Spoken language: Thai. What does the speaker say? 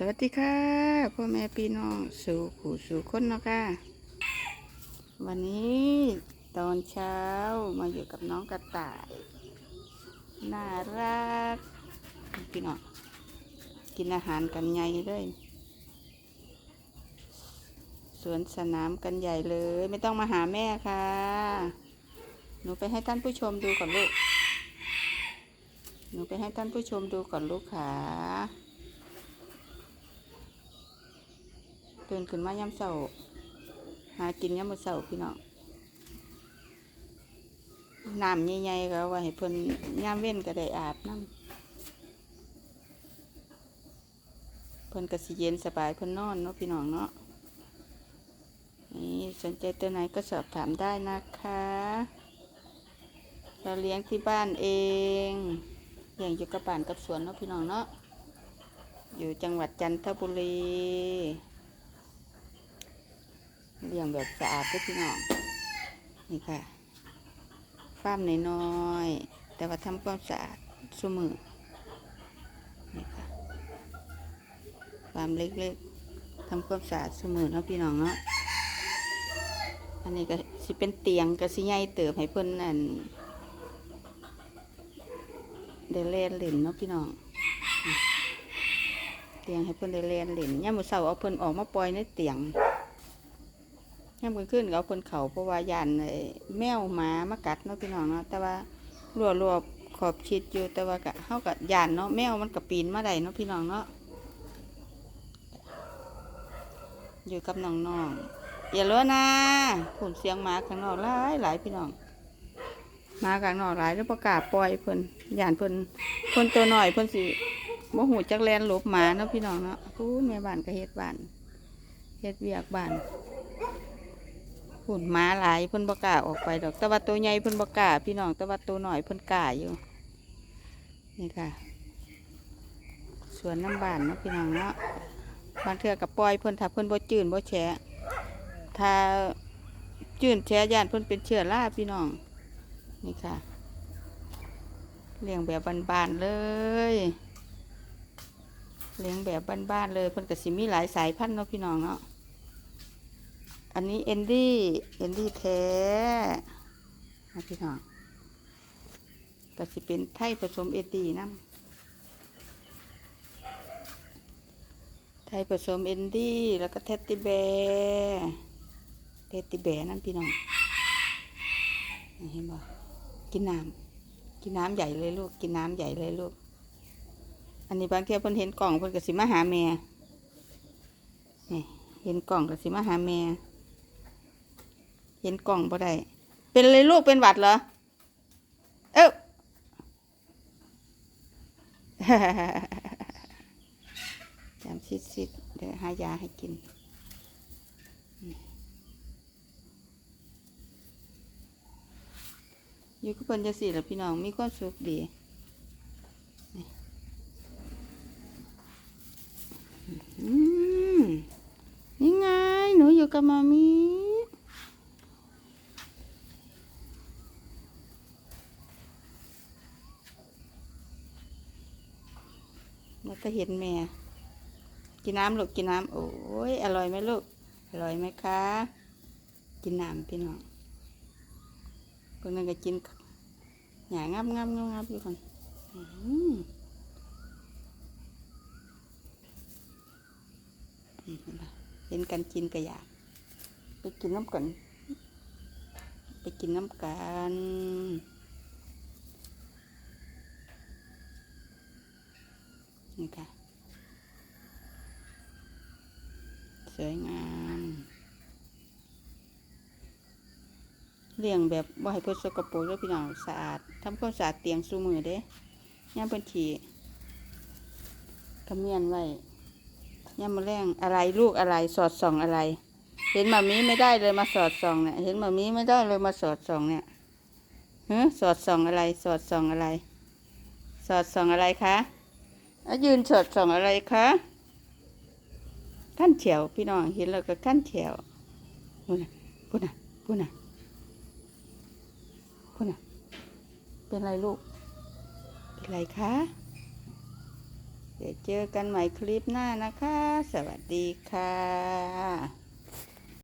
สวัสดีค่ะพ่อแม่พี่น้องสู่ขู่สู่คนเนาะค่ะวันนี้ตอนเช้ามาอยู่กับน้องกระต่าย น่ารักพี่น้องกินอาหารกันใหญ่เลยสวนสนามกันใหญ่เลย ไม่ต้องมาหาแม่ค่ะ หนูไปให้ท่านผู้ชมดูก่อนลูกหนูไปให้ท่านผู้ชมดูก่อนลูกค่ะ ตื่นขึ้นมายามเช้าหากินยามมื้อเช้าพี่น้องน้ำใหญ่ๆก็เอาให้เพิ่นยามเว้นก็ได้อาบน้ำเพิ่นก็สิเย็นสบายเพิ่นนอนเนาะพี่น้องเนาะนี่สนใจตัวไหนก็สอบถามได้นะคะ เราเลี้ยงที่บ้านเองเลี้ยงอยู่กับบ้านกับสวนเนาะพี่น้องเนาะอยู่จังหวัดจันทบุรี เลี้ยงแบบสะอาดด้วยพี่น้องนี่ค่ะฟาร์มน้อยๆแต่ว่าทำความสะอาดสมือนี่ค่ะฟาร์มเล็กๆทำความสะอาดสมือเนาะพี่น้องเนาะอันนี้ก็สิเป็นเตียงก็สิใหญ่เติบให้เพิ่นนั่นได้เลนเล่นเนาะพี่น้องเตียงให้เพิ่นได้เลนเล่นย่ามมือเช้าเอาเพิ่นออกมาปล่อยในเตียง ย่ำกลางคืนเอาคนเขาเพราะว่ายันไอ้แมวหมามากัดเนาะพี่น้องเนาะแต่ว่ารัวรัวขอบชิดอยู่แต่ว่ากะเฮากับยานเนาะแมวมันก็ปีนมาได้เนาะพี่น้องเนาะอยู่กับน้องๆอย่าล้นะผุนเสียงหมาข้างนอกหลายหลายพี่น้องหมาข้างนอกหลายแล้วประกาศปล่อยเพิ่นยานเพิ่นเพิ่นตัวหน่อยเพิ่นสิบ่หูจักแลนหลบหมาเนาะพี่น้องเนาะพูนแม่บ้านก็เฮ็ดบ้านเฮ็ดเวียกบ้าน หุ่นหมาหลายเพิ่นบกล้าออกไปดอกแต่ว่าตัวใหญ่เพิ่นบกล้าพี่น้องแต่ว่าตัวหน้อยเพิ่นกล้าอยู่นี่ค่ะสวนน้ำบานเนาะพี่น้องเนาะบางเทื่อกับปล่อยเพิ่นถ้าเพิ่นบ่จืดบ่แฉะถ้าจืดแฉะย่านเพิ่นเป็นเชื้อราพี่น้องนี่ค่ะเลี้ยงแบบบ้านๆเลยเลี้ยงแบบบ้านๆเลยเพิ่นก็สิมีหลายสายพันธุ์เนาะพี่น้องเนาะ อันนี้เอนดี้เอนดี้แท้นะพี่น้องก็สิเป็นไทยผสมเอตีน้ำไทยผสมเอนดี้แล้วก็เทตติแบร์เทตติแบร์นั่นพี่น้องเห็นบ่กินน้ำกินน้ำใหญ่เลยลูก กินน้ำใหญ่เลยลูก อันนี้บางเทีเพิ่นเห็นกล่องเพิ่นก็สิมาหาแม่นี่เห็นกล่องก็สิมาหาแม่ เห็นกล่องบ่ได้ เป็นเลยลูกเป็นหวัดเหรอ เอ้าจำซิดซิดๆเดี๋ยวหายาให้กิน อยู่กับเพิ่นจังซี่ล่ะพี่น้อง มีความสุขดีนี่อืมนี่ไง หนูอยู่กับมามี แล้วก็เห็นแม่ กินน้ำลูกกินน้ำโอ้ยอร่อยไหมลูก อร่อยไหมคะ กินน้ำพี่น้องคนนึงก็กินหยางับงับงับงับอยู่คนเห็นปะเห็นกันกินก็อยาก ไปกินน้ำกัน ไปกินน้ำกัน นี่ค่ะ สวยงามเลี้ยงแบบว่ให้เพื่อสกปรกด้วยพี่น้องสะอาดทำความสะอาดเตียงสูมือเด้ย่ามเพิ่นขี่ขมิ้นไว้ย่ามมาแรงอะไรลูกอะไรสอดส่องอะไร เห็นมามีไม่ได้เลยมาสอดส่องเนี่ยเห็นมามีไม่ได้เลยมาสอดส่องเนี่ยเฮะสอดส่องอะไร สอดส่องอะไร สอดส่องอะไรคะ อะยืนสดส่องอะไรคะขั้นเฉียวพี่น้องเห็นแล้วก็ขั้นเฉียวพูดนะพูดนะพูดนะพูดนะเป็นไรลูก เป็นไรคะ เดี๋ยวเจอกันใหม่คลิปหน้านะคะ สวัสดีค่ะ